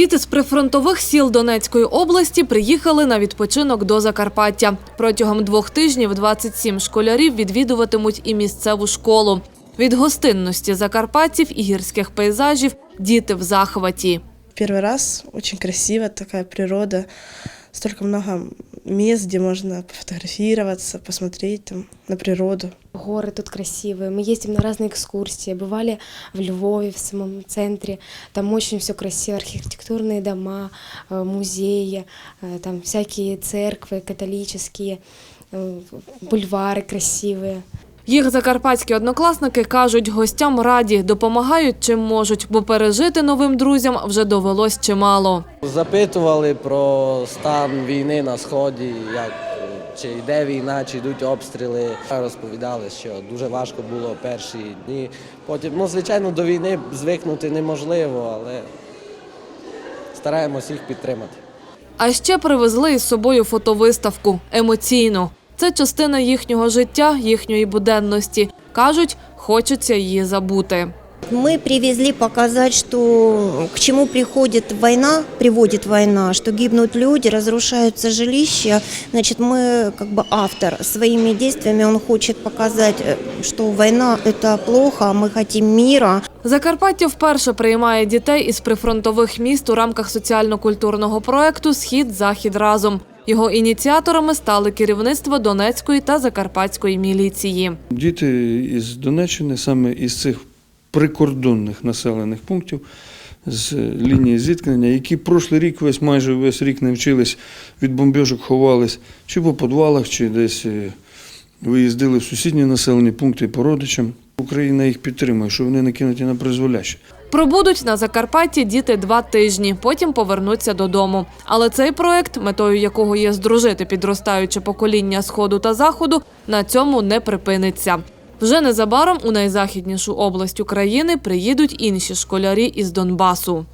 Діти з прифронтових сіл Донецької області приїхали на відпочинок до Закарпаття. Протягом двох тижнів 27 школярів відвідуватимуть і місцеву школу. Від гостинності закарпатців і гірських пейзажів діти в захваті. Перший раз очень красива така природа, столько много мест, где можно пофотографироваться, посмотреть там на природу. Горы тут красивые. Мы ездим на разные экскурсии. Бывали в Львове, в самом центре. Там очень все красиво. Архитектурные дома, э, музеи, э, там всякие церквы католические, э, бульвары красивые. Їх закарпатські однокласники кажуть, гостям раді, допомагають чим можуть, бо пережити новим друзям вже довелось чимало. Запитували про стан війни на сході, як чи йде війна, чи йдуть обстріли. Розповідали, що дуже важко було перші дні. Потім, ну звичайно, до війни звикнути неможливо, але стараємось їх підтримати. А ще привезли із собою фотовиставку емоційну. Це частина їхнього життя, їхньої буденності. Кажуть, хочеться її забути. Мы привезли показать, что к чему приходит война, приводит война, что гибнут люди, разрушаются жилища. Значит, мы, как бы автор, своими действиями, он хочет показать, э, что война – это плохо, а мы хотим мира. Закарпаття вперше приймає дітей із прифронтових міст у рамках соціально-культурного проекту Схід Захід разом. Його ініціаторами стали керівництво Донецької та Закарпатської міліції. Діти із Донеччини, саме із цих прикордонних населених пунктів з лінії зіткнення, які прошлий рік весь майже весь рік не вчились від бомбіжок, ховались чи по підвалах, чи десь е, виїздили в сусідні населені пункти по родичам. Україна їх підтримує, що вони не кинуті на призволяще. Пробудуть на Закарпатті діти два тижні, потім повернуться додому. Але цей проект, метою якого є здружити підростаюче покоління сходу та заходу, на цьому не припиниться. Вже незабаром у найзахіднішу область України приїдуть інші школярі із Донбасу.